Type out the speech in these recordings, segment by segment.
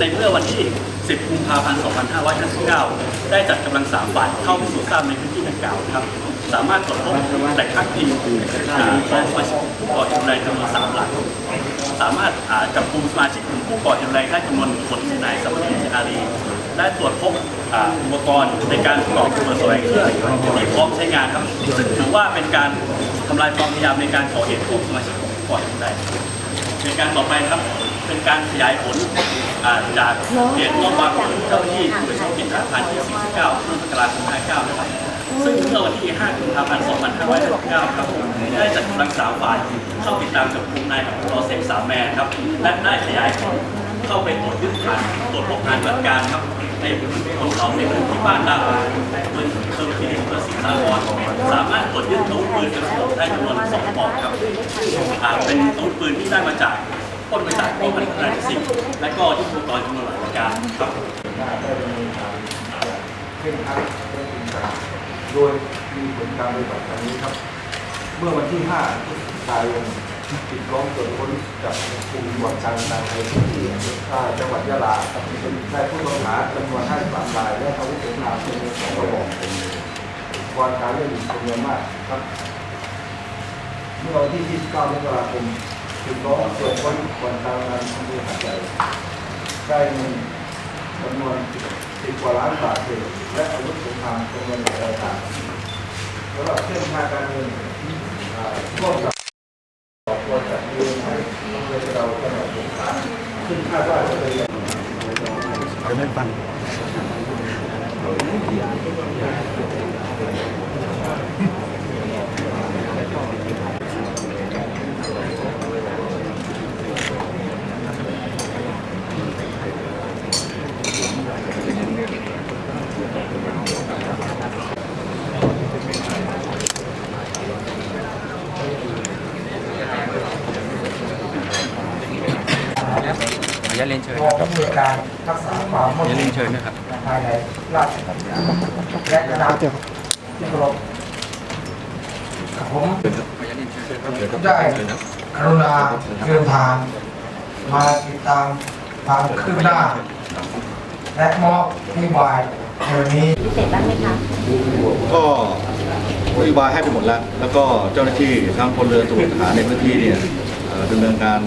ในเมื่อวันที่ 10 กุมภาพันธ์ 2559 ได้จัดกำลังสามฝ่ายเข้าพิสูจน์ทราบในพื้นที่ดังกล่าวครับ สามารถตรวจพบแต่ข้างพิงอ่าของสมาชิกผู้ก่อเหตุรุนแรงจำนวนสามหลักสามารถจับกลุ่มสมาชิกกลุ่มผู้ก่อเหตุรุนแรงได้จำนวนคนที่นายสมณีอารีได้ตรวจพบอุปกรณ์ในการประกอบระบิดแสวงเครื่องที่พร้อมใช้งานครับซึ่งถือว่าเป็นการทำลายความพยายามในการก่อเหตุผู้สมาชิกก่อเหตุรุนแรงในการต่อไปครับ เป็นการขยายผลอ่าจากเหตุต้องวางระเบิดเจ้าหน้าที่หน่วยเฉพาะกิจฐานพันที่49เมื่อมกราคม59นะครับซึ่งเมื่อวันที่ 5 กุมภาพันธ์ 2559 ครับได้จัดกำลังสามฝ่ายเข้าติดตามจับกลุ่มนายอับดุลลอฮ์เซฟสามแมนครับ และได้ขยายผลเข้าไปตรวจยึดฐานตรวจพบงานปฏิบัติการครับในพื้นที่ของเขาในพื้นที่บ้านดาวปืนเทอร์ฟินิกเพื่อสิงสาครสามารถตรวจยึดอาวุธปืนกระสุนได้จำนวนสองปลอกครับอ่าเป็นอาวุธปืนที่ได้มาจาก ปนมาจากกองพันธนาที่สิบและก็ยุทโธปกรจำนวนหลายรายการครับเนินการเข่งครัดและจริงจังโดยมีผลการปฏิบัติดังนี้ครับ เมื่อวันที่5พฤศจิกายนปิดล้อมตรวจค้นจับกลุ่มบ่อนการทางในพื้นที่อ่าจังหวัดยะลาครับได้ผู้ต้องหาจำนวน53รายและอาวุธสงครามจำนวนสองกระบอกวางการเล่นจำนวนมากครับ เมื่อวันที่ 29มกราคม ปิดล้อมตรวจค้นบ่อนการงานอำเภอหาดใหญ่ได้เงินจำนวนสิบกว่าล้านบาทเศษและอาวุธสงครามจำนวนหลายรายการสำหรับเส้นทางการเงินอ่ร่วมกับตัวจัดเงินให้อำเภอเราจังหวัดสงขลาซึ่งคาดว่าจะเป็นจะไม่ฟัง ขออนุญาตเรียนเชิญกองผู้ในวยการรักษาความขออนุญาตเรียนเชิญนะครับภายในราชบัณฑิตและคณะที่เคารพผมขออนุญาตเรียนเชิญครับได้กรุณาเดินทางมาติดตามความคืบหน้า และมอบนโยบายในวันนี้พิเศษบ้างไหมคะก็นโยบายให้ไปหมดแล้ว แล้วก็เจ้าหน้าที่ทั้งพลเรือนตำรวจทหารในพื้นที่เนี่ยเอ่อดำเนินการ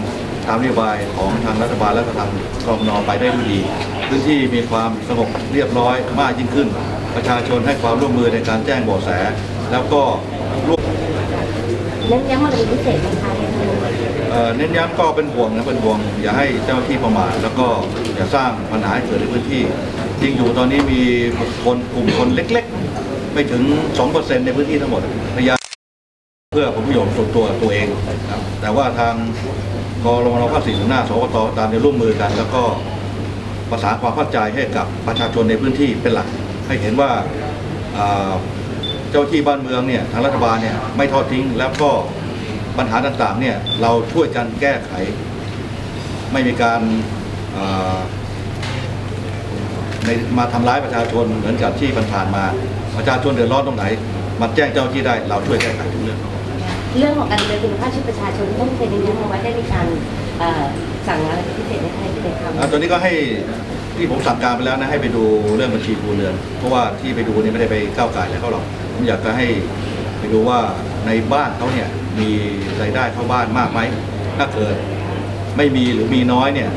ตามนโยบายของทางรัฐบาลและก็ทางกรมนไปได้ด้วยดี พื้นที่มีความสงบเรียบร้อยมากยิ่งขึ้น ประชาชนให้ความร่วมมือในการแจ้งเบาะแส แล้วก็ร่วมเน้นย้ำอะไรเป็นพิเศษไหมคะเอ่อเน้นย้ำก็เป็นห่วงนะเป็นห่วง อย่าให้เจ้าหน้าที่ประมาทแล้วก็อย่าสร้างปัญหาให้เกิดในพื้นที่จริงอยู่ตอนนี้มีคนกลุ่มคนเล็กๆ ไม่ถึง 2%ในพื้นที่ทั้งหมดพยายามเพื่อผลประโยชน์ส่วนตัวตัวเองครับแต่ว่าทาง กรมนภาคสี่หน้าสวตตามในร่วมมือกัน แล้วก็ประสานความเข้าใจให้กับประชาชนในพื้นที่เป็นหลัก ให้เห็นว่าเจ้าที่บ้านเมืองเนี่ยทางรัฐบาลเนี่ยไม่ทอดทิ้ง แล้วก็ปัญหาต่างๆเนี่ยเราช่วยกันแก้ไข ไม่มีการอ่าในมาทำร้ายประชาชนเหมือนกับที่ผ่านๆมาประชาชนเดือดร้อนตรงไหนมาแจ้งเจ้าที่ได้เราช่วยแก้ไขทุกเรื่อง เรื่องของการดำเนินคุณภาพชีวิตประชาชนต้องเป็นยังไงเอาไว้ได้มีการเอ่อสั่งอะไรพิเศษไหมคะที่เป็นคำอ่าตอนนี้ก็ให้ที่ผมสั่งการไปแล้วนะให้ไปดูเรื่องบัญชีครัวเรือน เพราะว่าที่ไปดูนี่ไม่ได้ไปก้าวไก่แล้วเขาหรอกผมอยากจะให้ไปดูว่าในบ้านเขาเนี่ยมีรายได้เข้าบ้านมากไหมถ้าเกิดไม่มีหรือมีน้อยเนี่ย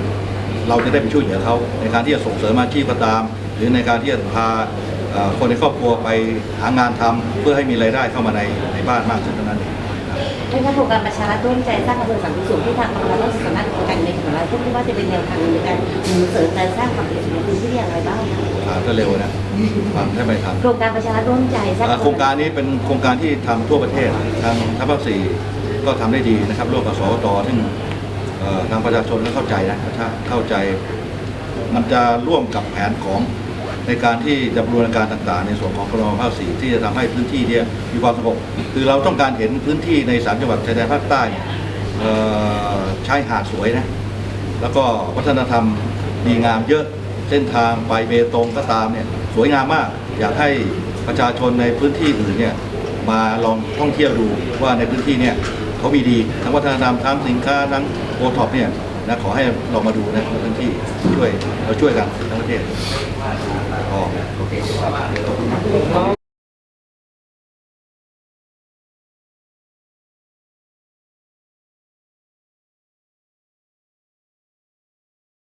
เราจะได้ไปช่วยเหลือเขาในการที่จะส่งเสริมอาชีพก็ตาม หรือในการที่จะพาเอ่อคนในครอบครัวไปหางานทำเพื่อให้มีรายได้เข้ามาในในบ้านมากขึ้นเท่านั้นเอง ในการโครงการประชารัฐร่วมใจสร้างอำเภอสังคมสูงที่ทางกรมการสามารถกันในของเราพวกที่ว่าจะเป็นแนวทางในการหนุนเสริมการสร้างความเป็นอยู่ในพื้นที่อย่างไรบ้างคะอ่าก็เร็วนะฟังให้ไม่ทันโครงการประชารัฐร่วมใจสร้างอ่าโครงการนี้เป็นโครงการที่ทำทั่วประเทศทางทัพภาคสี่ก็ทำได้ดีนะครับร่วมกับสวตซึ่งเอ่อทางประชาชนก็เข้าใจนะถ้าเข้าใจมันจะร่วมกับแผนของ ในการที่จะบรูรณาการต่างๆ ในส่วนของกรมภาคสี่ที่จะทำให้พื้นที่เนี่ยมีความสงบคือเราต้องการเห็นพื้นที่ในสามจังหวัดชายแดนภาคใต้เนี่ยเอ่อชายหาดสวยนะแล้วก็วัฒนธรรมดีงามเยอะเส้นทางไปเบตงก็ตามเนี่ยสวยงามมาก อยากให้ประชาชนในพื้นที่อื่นเนี่ยมาลองท่องเที่ยวดูว่าในพื้นที่เนี่ยเขามีดีทั้งวัฒนธรรมทั้งสินค้าทั้งโอท็อปเนี่ยนะขอให้เรามาดูนะพื้นที่ช่วยเราช่วยกันทั้งประเทศ อ๋อโอเค